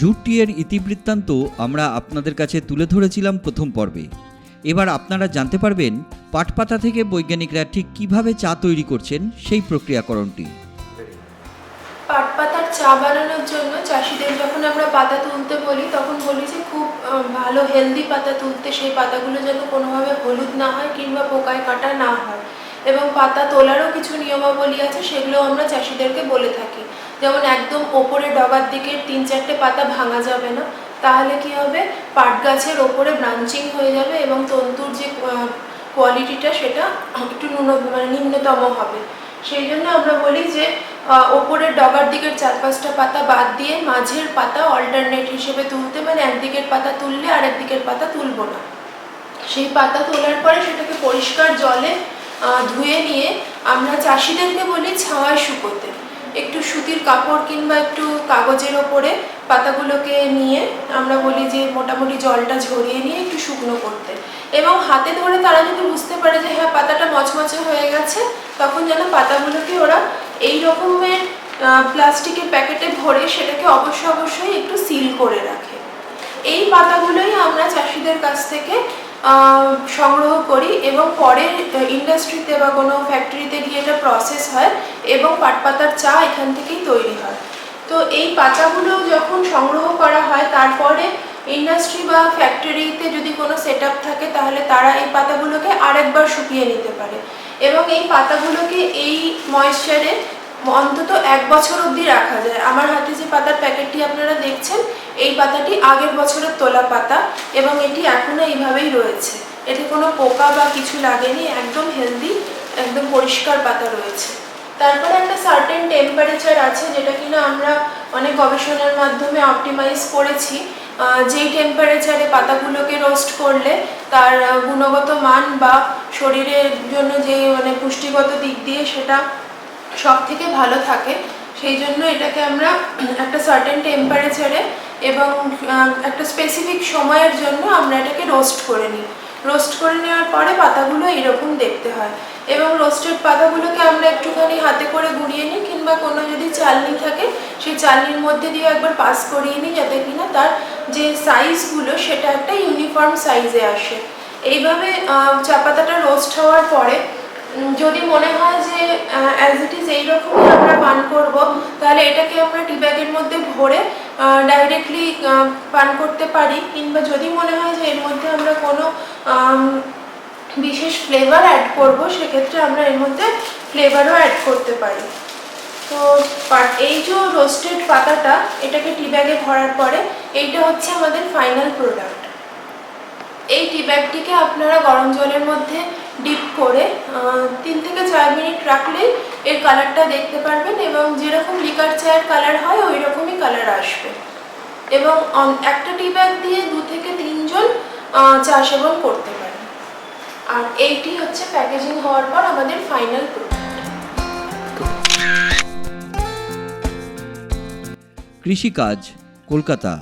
Jute টিয়ের ইতিবৃত্তান্ত আমরা আপনাদের কাছে তুলে ধরেছিলাম প্রথম পর্বে। এবার আপনারা জানতে পারবেন পাট পাতা থেকে বৈজ্ঞানিকরা ঠিক কীভাবে চা তৈরি করছেন সেই প্রক্রিয়াকরণটি। পাট পাতার চা বানানোর জন্য চাষিদের যখন আমরা পাতা তুলতে বলি, তখন বলি যে খুব ভালো হেলদি পাতা তুলতে, সেই পাতাগুলো যেন কোনোভাবে হলুদ না হয় কিংবা পোকায় কাটা না হয়। এবং পাতা তোলারও কিছু নিয়মাবলী আছে, সেগুলো আমরা চাষিদেরকে বলে থাকি। যেমন একদম ওপরে ডগার দিকে তিন চারটে পাতা ভাঙা যাবে না, তাহলে কি হবে? পাট গাছের ওপরে ব্রাঞ্চিং হয়ে যাবে এবং তন্তুর যে কোয়ালিটিটা সেটা একটু ন্যূন মানে নিম্নতম হবে। সেই জন্য আমরা বলি যে ওপরের ডগার দিকের চার পাঁচটা পাতা বাদ দিয়ে মাঝের পাতা অল্টারনেট হিসেবে তুলতে মানে একদিকের পাতা তুললে আরেক দিকের পাতা তুলবো না। সেই পাতা তোলার পরে সেটাকে পরিষ্কার জলে ধুয়ে নিয়ে আমরা চাষিদেরকে বলি ছাওয়ায় শুকোতে একটু সুতির কাপড় কিংবা একটু কাগজের ওপরে পাতাগুলোকে নিয়ে আমরা বলি যে মোটামুটি জলটা ঝরিয়ে নিয়ে একটু শুকনো করতে। এবং হাতে ধরে তারা যদি বুঝতে পারে যে হ্যাঁ পাতাটা মচমচে হয়ে গেছে, তখন যেন পাতাগুলোকে ওরা এই রকমের প্লাস্টিকের প্যাকেটে ভরে সেটাকে অবশ্যই অবশ্যই একটু সিল করে রাখে। এই পাতাগুলোই আমরা চাষিদের কাছ থেকে সংগ্রহ করি এবং পরে ইন্ডাস্ট্রিতে বা কোনো ফ্যাক্টরিতে গিয়ে এটা প্রসেস হয় এবং পাট পাতার চা এখান থেকেই তৈরি হয়। তো এই পাতাগুলো যখন সংগ্রহ করা হয়, তারপরে ইন্ডাস্ট্রি বা ফ্যাক্টরিতে যদি কোনো সেট থাকে, তাহলে তারা এই পাতাগুলোকে আরেকবার শুকিয়ে নিতে পারে। এবং এই পাতাগুলোকে এই ময়েশ্চারে অন্তত এক বছর অবধি রাখা যায়। আমার হাতে যে পাতার প্যাকেটটি আপনারা দেখছেন, এই পাতাটি আগের বছরের তোলা পাতা এবং এটি এখনও এইভাবেই রয়েছে। এতে কোনো পোকা বা কিছু লাগেনি, একদম হেলদি একদম পরিষ্কার পাতা রয়েছে। তারপরে একটা সার্টেন টেম্পারেচার আছে, যেটা কিনা আমরা অনেক গবেষণার মাধ্যমে অপটিমাইজ করেছি। যেই টেম্পারেচারে পাতাগুলোকে রোস্ট করলে তার গুণগত মান বা শরীরের জন্য যে মানে পুষ্টিগত দিক দিয়ে সেটা সব থেকে ভালো থাকে। সেই জন্য এটাকে আমরা একটা সার্টেন টেম্পারেচারে এবং একটা স্পেসিফিক সময়ের জন্য আমরা এটাকে রোস্ট করে নিই। রোস্ট করে নেওয়ার পরে পাতাগুলো এরকম দেখতে হয়। এবং রোস্টেড পাতাগুলোকে আমরা একটুখানি হাতে করে গুঁড়িয়ে নিই, কিংবা কোনো যদি চালনি থাকে, সেই চালনির মধ্যে দিয়ে একবার পাস করিয়ে নিই, যাতে কিনা তার যে সাইজগুলো সেটা একটা ইউনিফর্ম সাইজে আসে। এইভাবে চা পাতাটা রোস্ট হওয়ার পরে যদি মনে হয় যে অ্যাজ ইট ইজ এইরকমই আমরা পান করব, তাহলে এটাকে আমরা টি ব্যাগের মধ্যে ভরে ডাইরেক্টলি পান করতে পারি। কিংবা যদি মনে হয় যে এর মধ্যে আমরা কোনো বিশেষ ফ্লেভার অ্যাড করব, সেক্ষেত্রে আমরা এর মধ্যে ফ্লেভারও অ্যাড করতে পারি। তো এই যে রোস্টেড পাতাটা, এটাকে টি ব্যাগে ভরার পরে, এইটা হচ্ছে আমাদের ফাইনাল প্রোডাক্ট এই টি ব্যাগটিকে আপনারা গরম জলের মধ্যে ডিপ করে তিন থেকে চার মিনিট রাখলেই এর কালারটা দেখতে পারবেন এবং যেরকম লিকার চায়ের কালার হয় ওই রকমই কালার আসবে। এবং একটা টি ব্যাগ দিয়ে দু থেকে তিনজন চা সেবন করতে পারেন। আর এইটি হচ্ছে প্যাকেজিং হওয়ার পর আমাদের ফাইনাল কৃষিকাজ, কলকাতা।